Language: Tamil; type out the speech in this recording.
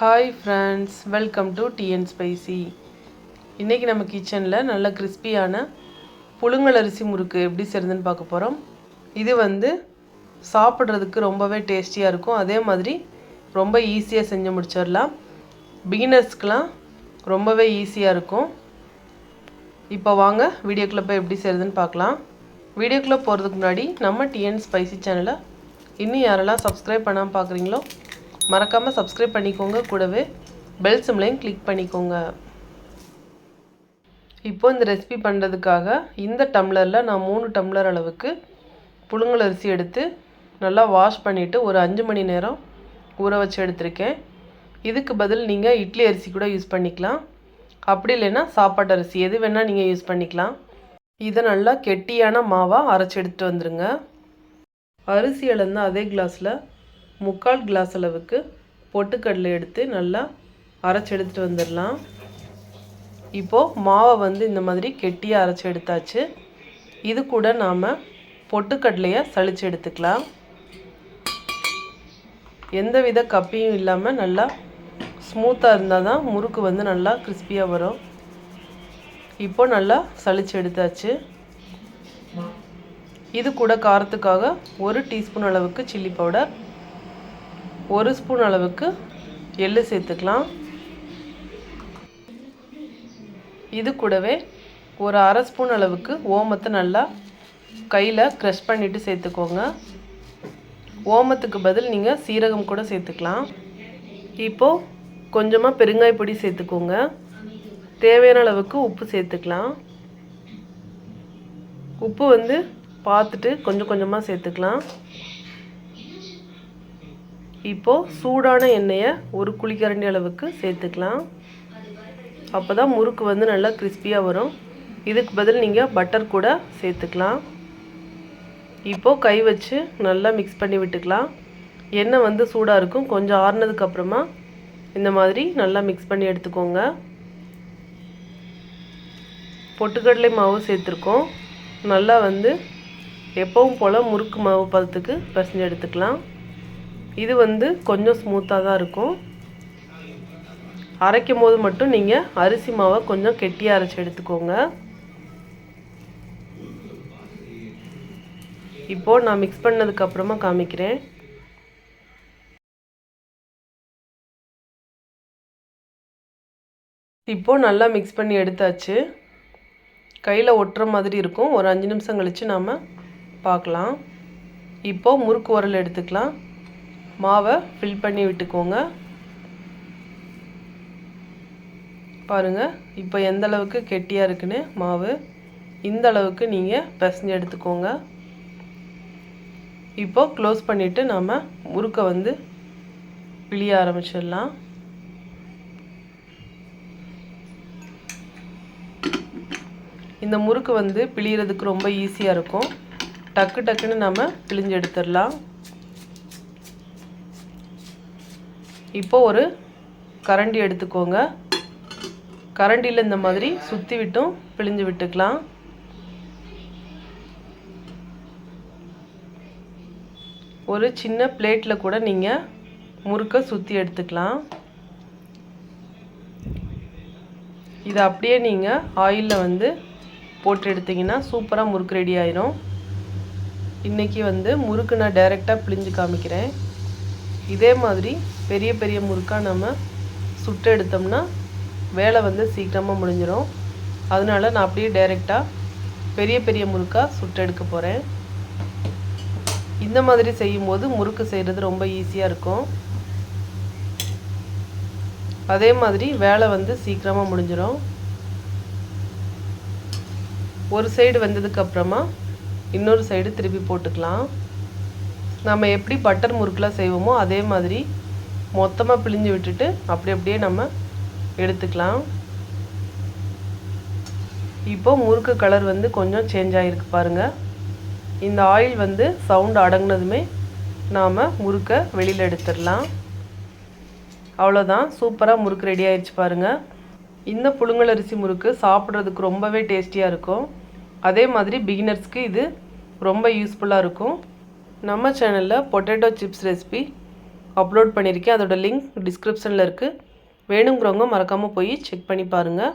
Hi friends welcome to TN spicy இன்றைக்கி நம்ம கிச்சனில் நல்ல கிறிஸ்பியான புழுங்கலரிசி முறுக்கு எப்படி செய்கிறதுன்னு பார்க்க போகிறோம் இது வந்து சாப்பிட்றதுக்கு ரொம்பவே டேஸ்டியாக இருக்கும். அதே மாதிரி ரொம்ப ஈஸியாக செஞ்சு முடிச்சிடலாம். பிகினர்ஸ்க்கெலாம் ரொம்பவே ஈஸியாக இருக்கும். இப்போ வாங்க வீடியோக்குள்ளே போய் எப்படி செய்கிறதுன்னு பார்க்கலாம். வீடியோக்குள்ளே போகிறதுக்கு முன்னாடி நம்ம டிஎன் ஸ்பைசி சேனலை இன்னும் யாரெல்லாம் சப்ஸ்கிரைப் பண்ணாமல் பார்க்குறீங்களோ மறக்காமல் சப்ஸ்கிரைப் பண்ணிக்கோங்க. கூடவே பெல் சிம்லையும் கிளிக் பண்ணிக்கோங்க. இப்போது இந்த ரெசிபி பண்ணுறதுக்காக இந்த டம்ளரில் நான் மூணு டம்ளர் அளவுக்கு புழுங்கல் அரிசி எடுத்து நல்லா வாஷ் பண்ணிவிட்டு ஒரு அஞ்சு மணி நேரம் ஊற வச்சு எடுத்திருக்கேன். இதுக்கு பதில் நீங்கள் இட்லி அரிசி கூட யூஸ் பண்ணிக்கலாம். அப்படி இல்லைன்னா சாப்பாட்டு அரிசி எது வேணால் நீங்கள் யூஸ் பண்ணிக்கலாம். இதை நல்லா கெட்டியான மாவாக அரைச்சி எடுத்துகிட்டு வந்துடுங்க அரிசி அளந்த அதே கிளாஸில் முக்கால் கிளாஸ் அளவுக்கு பொட்டுக்கடலை எடுத்து நல்லா அரைச்சி எடுத்துகிட்டு வந்துடலாம். இப்போது மாவை வந்து இந்த மாதிரி கெட்டியாக அரைச்சி எடுத்தாச்சு. இது கூட நாம் பொட்டுக்கடலையை சளிச்சு எடுத்துக்கலாம். எந்த வித கப்பியும் இல்லாமல் நல்லா ஸ்மூத்தாக இருந்தால் தான் முறுக்கு வந்து நல்லா கிறிஸ்பியாக வரும். இப்போ நல்லா சளிச்சு எடுத்தாச்சு. இது கூட காரத்துக்காக ஒரு டீஸ்பூன் அளவுக்கு சில்லி பவுடர் ஒரு ஸ்பூன் அளவுக்கு எள்ளு சேர்த்துக்கலாம். இது கூடவே ஒரு அரை ஸ்பூன் அளவுக்கு ஓமத்தை நல்லா கையில் க்ரஷ் பண்ணிவிட்டு சேர்த்துக்கோங்க. ஓமத்துக்கு பதில் நீங்கள் சீரகம் கூட சேர்த்துக்கலாம். இப்போது கொஞ்சமாக பெருங்காய பொடி சேர்த்துக்கோங்க. தேவையான அளவுக்கு உப்பு சேர்த்துக்கலாம். உப்பு வந்து பார்த்துட்டு கொஞ்சம் கொஞ்சமாக சேர்த்துக்கலாம். இப்போது சூடான எண்ணெயை ஒரு குழிக்கரண்டி அளவுக்கு சேர்த்துக்கலாம். அப்போ தான் முறுக்கு வந்து நல்லா கிறிஸ்பியாக வரும். இதுக்கு பதில் நீங்கள் பட்டர் கூட சேர்த்துக்கலாம். இப்போது கை வச்சு நல்லா மிக்ஸ் பண்ணி விட்டுக்கலாம். எண்ணெய் வந்து சூடாக இருக்கும். கொஞ்சம் ஆறுனதுக்கப்புறமா இந்த மாதிரி நல்லா மிக்ஸ் பண்ணி எடுத்துக்கோங்க. பொட்டுக்கடலை மாவு சேர்த்துருக்கோம். நல்லா வந்து எப்பவும் போல் முறுக்கு மாவு பதத்துக்கு பசஞ்சு எடுத்துக்கலாம். இது வந்து கொஞ்சம் ஸ்மூத்தாக தான் இருக்கும். அரைக்கும் போது மட்டும் நீங்கள் அரிசி மாவை கொஞ்சம் கெட்டியாக அரைச்சி எடுத்துக்கோங்க. இப்போது நான் மிக்ஸ் பண்ணதுக்கப்புறமா காமிக்கிறேன். இப்போது நல்லா மிக்ஸ் பண்ணி எடுத்தாச்சு. கையில் ஒட்டுற மாதிரி இருக்கும். ஒரு அஞ்சு நிமிஷம் கழித்து நாம் பார்க்கலாம். இப்போது முறுக்கு உரல் எடுத்துக்கலாம். மாவை ஃபில் பண்ணி விட்டுக்கோங்க. பாருங்கள் இப்போ எந்த அளவுக்கு கெட்டியாக இருக்குன்னு மாவு. இந்த அளவுக்கு நீங்கள் பிசைஞ்சு எடுத்துக்கோங்க. இப்போ க்ளோஸ் பண்ணிவிட்டு நாம் முறுக்கை வந்து பிழிய ஆரம்பிச்சிடலாம். இந்த முறுக்கு வந்து பிழியறதுக்கு ரொம்ப ஈஸியாக இருக்கும். டக்கு டக்குன்னு நம்ம பிழிஞ்சு எடுத்துடலாம். இப்போ ஒரு கரண்டி எடுத்துக்கோங்க. கரண்டியில் இந்த மாதிரி சுற்றி விட்டும் பிழிஞ்சு விட்டுக்கலாம். ஒரு சின்ன பிளேட்டில் கூட நீங்கள் முறுக்கை சுற்றி எடுத்துக்கலாம். இதை அப்படியே நீங்கள் ஆயிலில் வந்து போட்டு எடுத்திங்கன்னா சூப்பராக முறுக்கு ரெடி ஆயிரும். இன்றைக்கி வந்து முறுக்கு நான் டைரெக்டாக பிழிஞ்சு காமிக்கிறேன். இதே மாதிரி பெரிய பெரிய முறுக்காக நம்ம சுட்டு எடுத்தோம்னா வேலை வந்து சீக்கிரமாக முடிஞ்சிடும் அதனால நான் அப்படியே டைரெக்டாக பெரிய பெரிய முறுக்காக சுட்டு எடுக்க போகிறேன் இந்த மாதிரி செய்யும்போது முறுக்கு செய்கிறது ரொம்ப ஈஸியாக இருக்கும். அதே மாதிரி வேலை வந்து சீக்கிரமாக முடிஞ்சிடும் ஒரு சைடு வந்ததுக்கப்புறமா இன்னொரு சைடு திருப்பி போட்டுக்கலாம். நம்ம எப்படி பட்டர் முறுக்கெலாம் செய்வோமோ அதே மாதிரி மொத்தமாக பிழிஞ்சு விட்டுட்டு அப்படி அப்படியே நம்ம எடுத்துக்கலாம். இப்போ முறுக்கு கலர் வந்து கொஞ்சம் சேஞ்ச் ஆகிருக்கு பாருங்கள் இந்த ஆயில் வந்து சவுண்டு அடங்கினதுமே நாம் முறுக்கை வெளியில் எடுத்துடலாம். அவ்வளோதான் சூப்பராக முறுக்கு ரெடி ஆயிடுச்சு பாருங்கள் இந்த புழுங்கலரிசி முறுக்கு சாப்பிட்றதுக்கு ரொம்பவே டேஸ்டியாக இருக்கும். அதே மாதிரி பிகினர்ஸ்க்கு இது ரொம்ப யூஸ்ஃபுல்லாக இருக்கும். நம்ம சேனலில் பொட்டேட்டோ சிப்ஸ் ரெசிபி அப்லோட் பண்ணியிருக்கேன். அதோட லிங்க் டிஸ்கிரிப்ஷனில் இருக்குது வேணுங்கிறவங்க மறக்காமல் போய் செக் பண்ணி பாருங்கள்